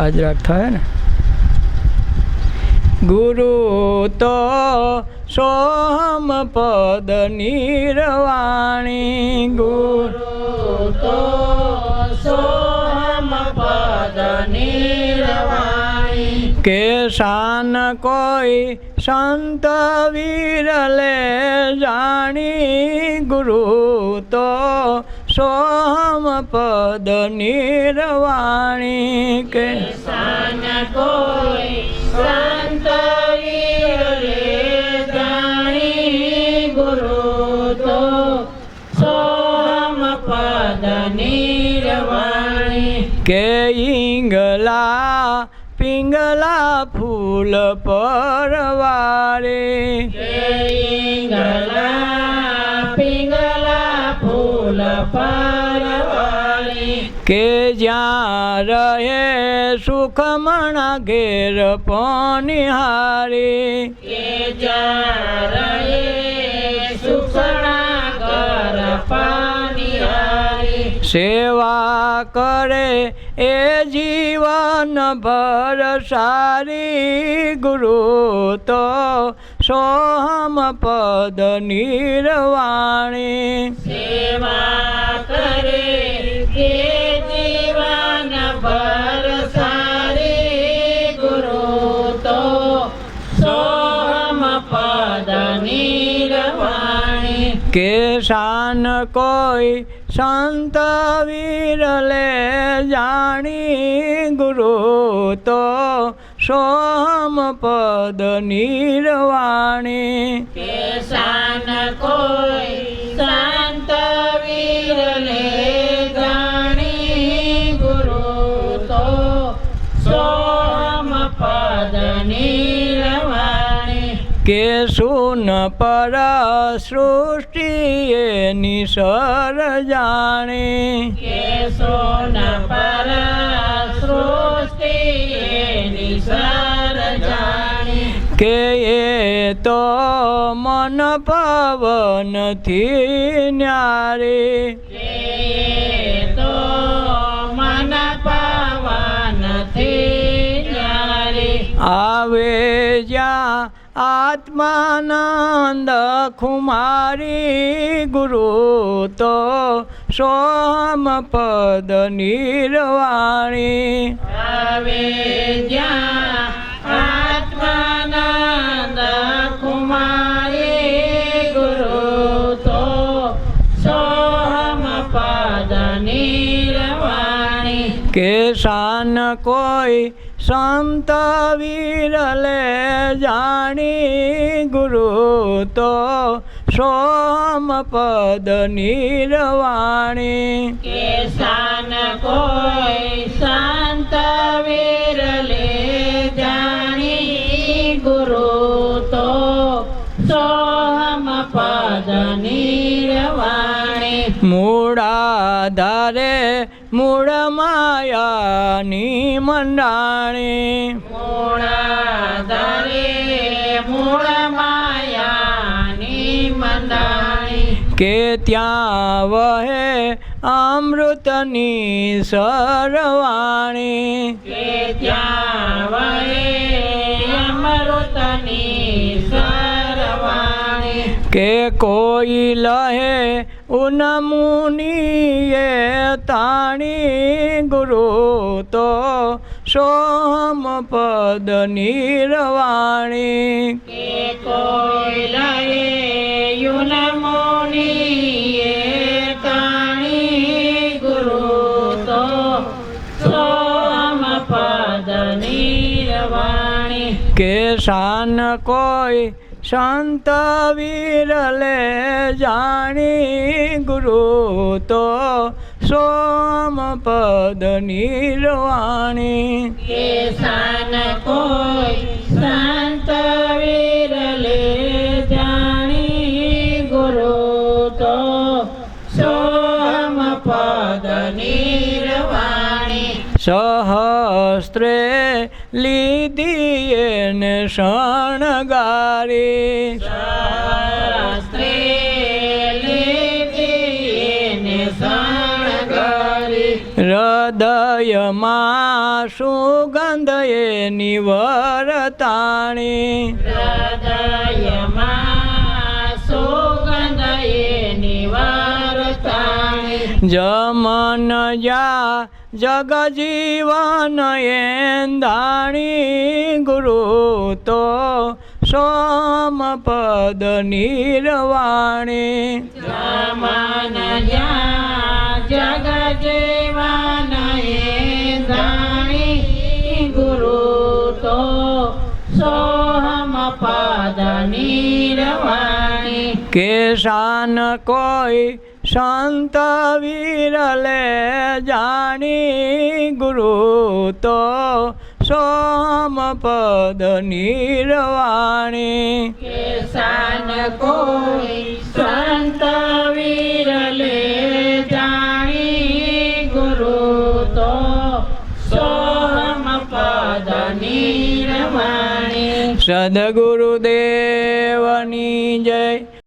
હાજરા થાય ને. ગુરુ તો સોમ પદ નિર્વાણી. ગુરુ તો સોમ પદ નિર્વાણી. કેશાન કોઈ સંત વીરલે જાણી. ગુરુ તો સોહમ પદ નિર્વાણી કે કોઈ કે ઈંગલા પિંગલા ફૂલ પરવારે કે જ્યાં રહે સુખમણા ઘેર પોનિહારી. કે જારે સુખણા કર પાનિહારી. સેવા કરે એ જીવન ભર સારી. ગુરુ તો સોહમ પદ નિર્વાણી. સેવા પદ નિર્વાણી કે શાન કોઈ સંત વિરલે જાણી ગુરુ તો સોમ પદ નિર્વાણી કેસાન કોઈ સંત વીરલે જાણી ગુરુ તો સોમ પદ નિર્વાણી કે સુન પર સૃષ્ટિ નિસર જાણે. કે સુન પર સૃષ્ટિ નિસર જાણી. કે એ તો મન પવનથી ન્યારી. કે આત્માનંદ ખુમારી ગુરુ તો સોમ પદ નિર્વાણી. આવે જ્યાં નિર્વાણી કે શાન કોઈ સંત વિરલે જાણી ગુરુ તો સોમ પદ નિર્વાણી. કેશાન કોઈ સંત વિરલે જાણી ગુરુ તો સોમ પદ નિર્વાણી. મૂળાધારે મૂળ માયાની મંડાણી મૂળાધારે મૂળ માયાની મંડાણી કે ત્યાં વહે અમૃતની સરવાણી. કે ત્યાં કે કોઈ લહે ઉનમુનિએ તાણી ગુરુ તો સોમ પદ નિર્વાણી. કે કોઈ લહે યુન મુનિએ તાણી ગુરુ તો સોમ પદ નિર્વાણી. કે શાન કોઈ સંત વિરલે જાણી ગુરુ તો સોમ પદ નિર્વાણી. કોઈ સહસ્ત્રે લીધી એને શણગારી. હૃદયમાં સુગંધ એની વરતાણી હૃદયમાં સુગંધ એની વરતાણી જમન જા જગ જીવન એંધાણી ગુરુ તો સોમપદ નિર્વાણી. જગજીવન ગુરુ તો સોહમ પદ નિર્વાણી. કેશાન કોઈ સંત વિરલે જાણી ગુરુ તો સોમપદ નિર્વાણી. કેસાન કોઈ સંત વિરલે જાણી ગુરુ તો સોહમ નિર્વાણી. સદગુરુદેવની જય.